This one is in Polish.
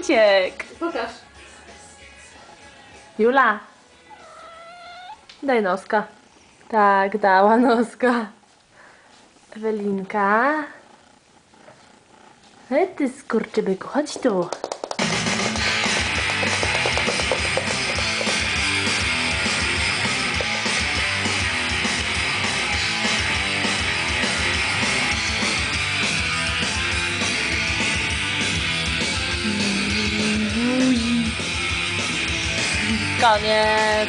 uciekł. Pokaż. Jula. Daj noska. Tak, dała noska. Ewelinka. E, ty skurczybyku, chodź tu. 老年。